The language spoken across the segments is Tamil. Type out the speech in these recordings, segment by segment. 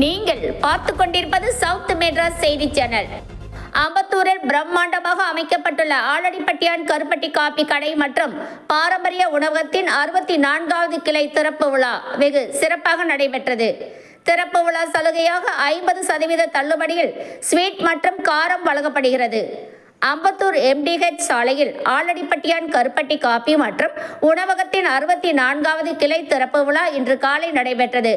நீங்கள் பார்த்து கொண்டிருப்பது சவுத் மெட்ராஸ் செய்தி சேனல் அம்பத்தூரில் பிரம்மாண்டமாக அமைக்கப்பட்டுள்ள ஆலடிப்பட்டியான் கருப்பட்டி காப்பி கடை மற்றும் பாரம்பரிய உணவகத்தின் அறுபத்தி நான்காவது கிளை திறப்பு விழா வெகு சிறப்பாக நடைபெற்றது. திறப்பு விழா சலுகையாக ஐம்பது சதவீத தள்ளுபடியில் ஸ்வீட் மற்றும் காரம் வழங்கப்படுகிறது. அம்பத்தூர் எம்டிஹெச் சாலையில் ஆலடிப்பட்டியான் கருப்பட்டி காப்பி மற்றும் உணவகத்தின் அறுபத்தி நான்காவது கிளை திறப்பு விழா இன்று காலை நடைபெற்றது.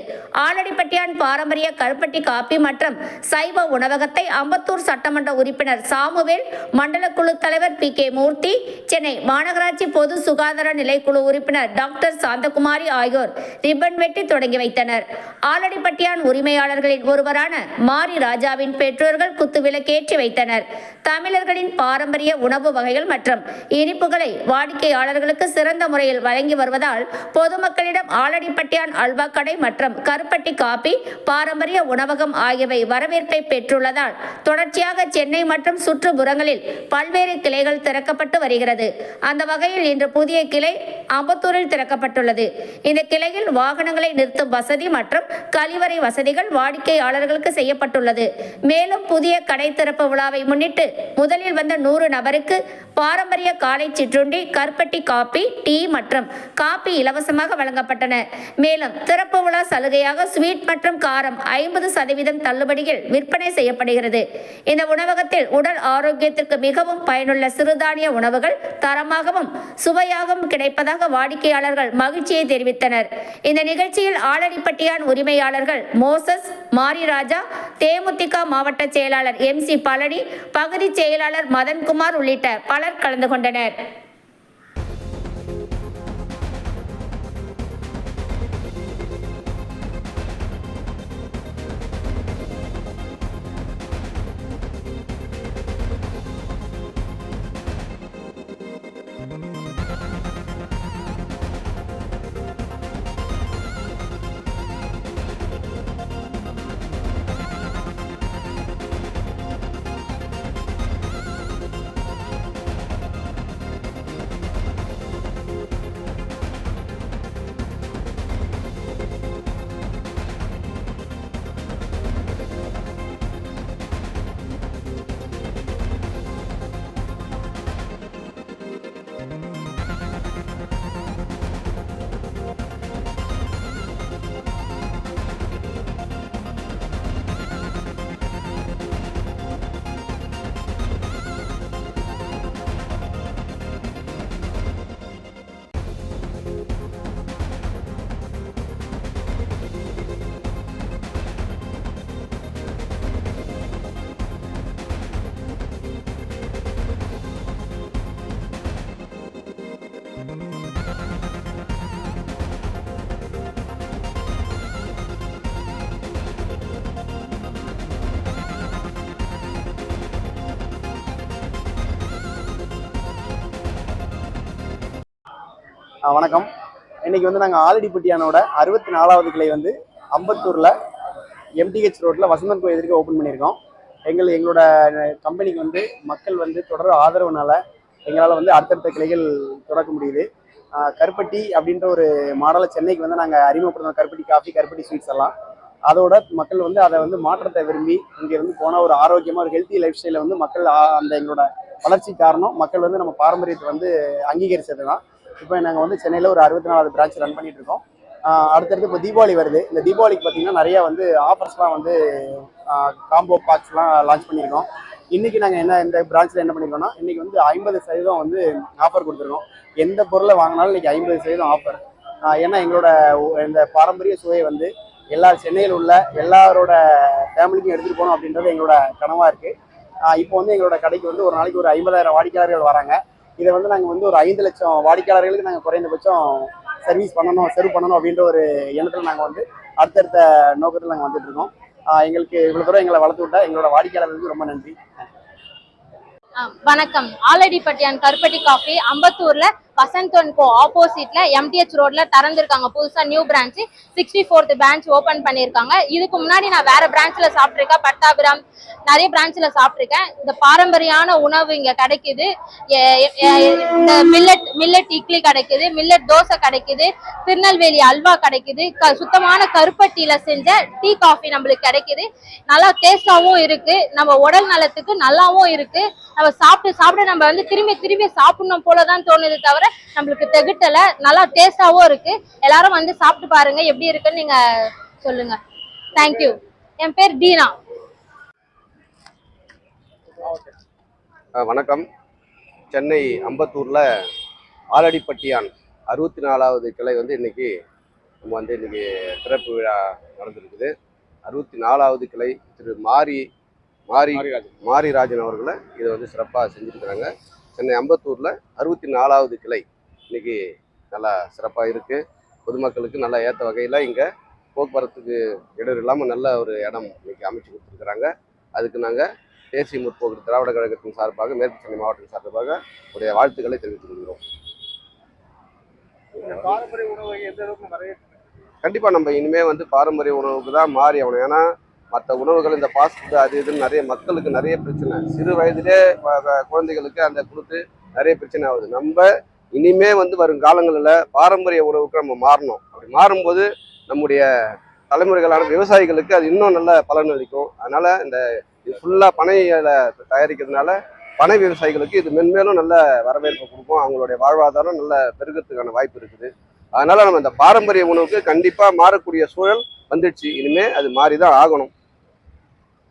ஆலடிப்பட்டியான் பாரம்பரிய கருப்பட்டி காப்பி மற்றும் சைவ உணவகத்தை அம்பத்தூர் சட்டமன்ற உறுப்பினர் சாமுவேல் மண்டல குழு தலைவர் பி. கே. மூர்த்தி சென்னை மாநகராட்சி பொது சுகாதார நிலைக்குழு உறுப்பினர் டாக்டர் சாந்தகுமாரி ஆகியோர் ரிப்பன் வெட்டி தொடங்கி வைத்தனர். ஆலடிப்பட்டியான் உரிமையாளர்களின் ஒருவரான மாரி ராஜாவின் பெற்றோர்கள் குத்துவிளக்கேற்றி வைத்தனர். தமிழர்களின் பாரம்பரிய உணவு வகைகள் மற்றும் இனிப்புகளை வாடிக்கையாளர்களுக்கு சிறந்த முறையில் வழங்கி வருவதால் பொதுமக்களிடம் ஆலடிப்பட்டியான் அல்வா கடை மற்றும் கருப்பட்டி காப்பி பாரம்பரிய உணவகம் ஆகியவை வரவேற்பை பெற்றுள்ளதால் தொடர்ச்சியாக சென்னை மற்றும் சுற்றுப்புறங்களில் பல்வேறு கிளைகள் திறக்கப்பட்டு வருகிறது. அந்த வகையில் இன்று புதிய கிளை அம்பத்தூரில் திறக்கப்பட்டுள்ளது. இந்த கிளையில் வாகனங்களை நிறுத்தும் வசதி மற்றும் கழிவறை வசதிகள் வாடிக்கையாளர்களுக்கு செய்யப்பட்டுள்ளது. மேலும் புதிய கடை திறப்பு விழாவை முன்னிட்டு முதலில் வந்த நூறு நபருக்கு பாரம்பரிய காலை சிற்றுண்டி கருப்பட்டி காப்பி டீ மற்றும் காப்பி இலவசமாக வழங்கப்பட்டன. மேலும் திறப்பு விழா சலுகையாக ஸ்வீட் மற்றும் காரம் ஐம்பது சதவீதம் தள்ளுபடியில் விற்பனை செய்யப்படுகிறது. இந்த உணவகத்தில் உடல் ஆரோக்கியத்திற்கு மிகவும் பயனுள்ள சிறுதானிய உணவுகள் தரமாகவும் சுவையாகவும் கிடைப்பதாக வாடிக்கையாளர்கள் மகிழ்ச்சியை தெரிவித்தனர். இந்த நிகழ்ச்சியில் ஆலடிப்பட்டியான் உரிமையாளர்கள் மோசஸ் மாரிராஜா தேமுதிக மாவட்ட செயலாளர் எம் சி பழனி பகுதி செயலாளர் மதன்குமார் உள்ளிட்ட பலர் கலந்து கொண்டனர். வணக்கம். இன்னைக்கு வந்து நாங்கள் ஆலடிப்பட்டியானோட அறுபத்தி நாலாவது கிளை வந்து அம்பத்தூரில் எம்டிஹெச் ரோட்டில் வசந்தன் கோயில் எதிர்க்க ஓப்பன் பண்ணியிருக்கோம். எங்கள் எங்களோட கம்பெனிக்கு வந்து மக்கள் வந்து தொடர் ஆதரவுனால எங்களால் வந்து அடுத்தடுத்த கிளைகள் தொடக்க முடியுது. கருப்பட்டி அப்படின்ற ஒரு மாடலை சென்னைக்கு வந்து நாங்கள் அறிமுகப்படுத்தோம் கருப்பட்டி காஃபி கருப்பட்டி ஸ்வீட்ஸ் எல்லாம். அதோட மக்கள் வந்து அதை வந்து மாற்றத்தை விரும்பி இங்கே வந்து போனால் ஒரு ஆரோக்கியமாக ஒரு ஹெல்த்தி லைஃப் ஸ்டைலில் வந்து மக்கள் அந்த எங்களோட வளர்ச்சி காரணம் மக்கள் வந்து நம்ம பாரம்பரியத்தை வந்து அங்கீகரிச்சது தான் இப்போ நாங்கள் வந்து சென்னையில் ஒரு அறுபத்தி நாலாவது பிரான்ச் ரன் பண்ணிட்டு இருக்கோம் அடுத்தடுத்து இப்போ தீபாவளி வருது. இந்த தீபாவளிக்கு பார்த்தீங்கன்னா நிறைய வந்து ஆஃபர்ஸ்லாம் வந்து காம்போ பாக்ஸ்லாம் லான்ச் பண்ணியிருக்கோம். இன்றைக்கி நாங்கள் என்ன இந்த பிரான்ச்சில் என்ன பண்ணியிருக்கோம்னா இன்றைக்கி வந்து ஐம்பது சதவீதம் வந்து ஆஃபர் கொடுத்துருக்கோம். எந்த பொருளை வாங்கினாலும் இன்றைக்கி ஐம்பது சதவீதம் ஆஃபர் ஏன்னா எங்களோட இந்த பாரம்பரிய சுவையை வந்து எல்லா சென்னையில் உள்ள எல்லாரோட ஃபேமிலிக்கும் எடுத்துகிட்டு போகணும் அப்படின்றது எங்களோட கனவாக இருக்குது இப்போ வந்து எங்களோட கடைக்கு வந்து ஒரு நாளைக்கு ஒரு ஐம்பதாயிரம் வாடிக்கையாளர்கள் வராங்க. இதை வந்து நாங்கள் வந்து ஒரு ஐந்து லட்சம் வாடிக்கையாளர்களுக்கு நாங்கள் குறைந்தபட்சம் சர்வீஸ் பண்ணணும் சர்வ் பண்ணணும் அப்படின்ற ஒரு எண்ணத்தில் நாங்கள் வந்து அடுத்தடுத்த நோக்கத்தில் நாங்கள் வந்துட்டு இருக்கோம். எங்களுக்கு இவ்வளோ தூரம் எங்களை வளர்த்து விட்டா எங்களோட வாடிக்கையாளர்களுக்கு ரொம்ப நன்றி. வணக்கம். ஆலடிப்பட்டியான் கருப்பட்டி காஃபி அம்பத்தூர்ல வசந்த் அண்ட் கோ ஆப்போசிட்ல எம்டிஹெச் ரோட்ல திறந்திருக்காங்க. புதுசா new branch sixty fourth branch open பண்ணியிருக்காங்க. இதுக்கு முன்னாடி நான் வேற பிரான்ச்ல சாப்பிட்ருக்கேன் பட்டாபிராம் நிறைய பிரான்ச்ல சாப்பிட்ருக்கேன் இந்த பாரம்பரியான உணவு இங்க கிடைக்குது. இந்த மில்லட் மில்லட் இட்லி கிடைக்குது மில்லட் தோசை கிடைக்குது திருநெல்வேலி அல்வா கிடைக்குது. க- சுத்தமான கருப்பட்டியில செஞ்ச டீ காஃபி நம்மளுக்கு கிடைக்குது. நல்லா டேஸ்டாவும் இருக்கு. நம்ம உடல் நலத்துக்கு நல்லாவும் இருக்கு. நம்ம சாப்பிட்டு சாப்பிட நம்ம வந்து திரும்பி திரும்பி சாப்பிடணும் போலதான் தோணுது தவிர நம்மளுக்கு தெகிட்டல நல்லா டேஸ்டாவும் இருக்கு. எல்லாரும் வந்து சாப்பிட்டு பாருங்க எப்படி இருக்குன்னு நீங்க சொல்லுங்க. தேங்க்யூ என் பேர் டீனா வணக்கம். சென்னை அம்பத்தூரில் ஆலடிப்பட்டியான் அறுபத்தி நாலாவது கிளை வந்து இன்னைக்கு நம்ம வந்து இன்னைக்கு திறப்பு விழா நடந்திருக்குது. அறுபத்தி நாலாவது கிளை திரு மாரி மாரி மாரிராஜன். அவர்களை இதை வந்து சிறப்பாக செஞ்சுருக்கிறாங்க. சென்னை அம்பத்தூரில் அறுபத்தி நாலாவது கிளை. இன்னைக்கு நல்லா சிறப்பாக இருக்குது பொதுமக்களுக்கு நல்லா ஏற்ற வகையில் இங்கே போக்குவரத்துக்கு இடம் இல்லாமல் நல்ல ஒரு இடம் இன்னைக்கு அமைச்சு கொடுத்துருக்குறாங்க. அதுக்கு நாங்கள் தேசிய முற்போக்கு திராவிட கழகத்தின் சார்பாக மேற்கு சென்னை மாவட்டத்தின் சார்பாக உடைய வாழ்த்துக்களை தெரிவித்துக் கொள்கிறோம். பாரம்பரிய உணவு எந்த அளவுக்கு நிறைய கண்டிப்பா நம்ம இனிமே வந்து பாரம்பரிய உணவுக்கு தான் மாறி ஆகணும். ஏன்னா மற்ற உணவுகள் இந்த ஃபாஸ்ட் ஃபுட் அது இதுன்னு நிறைய மக்களுக்கு நிறைய பிரச்சனை. சிறு வயதிலே குழந்தைகளுக்கு அந்த கொடுத்து நிறைய பிரச்சனை ஆகுது. நம்ம இனிமே வந்து வரும் காலங்களில் பாரம்பரிய உணவுக்கு நம்ம மாறணும். அப்படி மாறும்போது நம்முடைய தலைமுறைகளான விவசாயிகளுக்கு அது இன்னும் நல்ல பலன் அளிக்கும். அதனால் இந்த இது ஃபுல்லாக பனையில தயாரிக்கிறதுனால பனை விவசாயிகளுக்கு இது மென்மேலும் நல்ல வரவேற்பு கொடுக்கும். அவங்களுடைய வாழ்வாதாரம் நல்ல பெருகிறதுக்கான வாய்ப்பு இருக்குது. அதனால் நம்ம இந்த பாரம்பரிய உணவுக்கு கண்டிப்பாக மாறக்கூடிய சூழல் வந்துடுச்சு. இனிமே அது மாறி தான் ஆகணும்.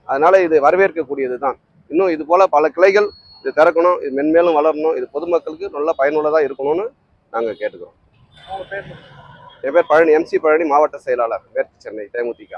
அதனால இது வரவேற்கக்கூடியது தான் இன்னும் இது போல பல கிளைகள் இது திறக்கணும் இது மென்மேலும் வளரணும் இது பொதுமக்களுக்கு நல்ல பயனுள்ளதாக இருக்கணும்னு நாங்கள் கேட்டுக்கிறோம். என் பேர் பழனி எம்சி பழனி மாவட்ட செயலாளர் மேற்கு சென்னை தேமுதிக.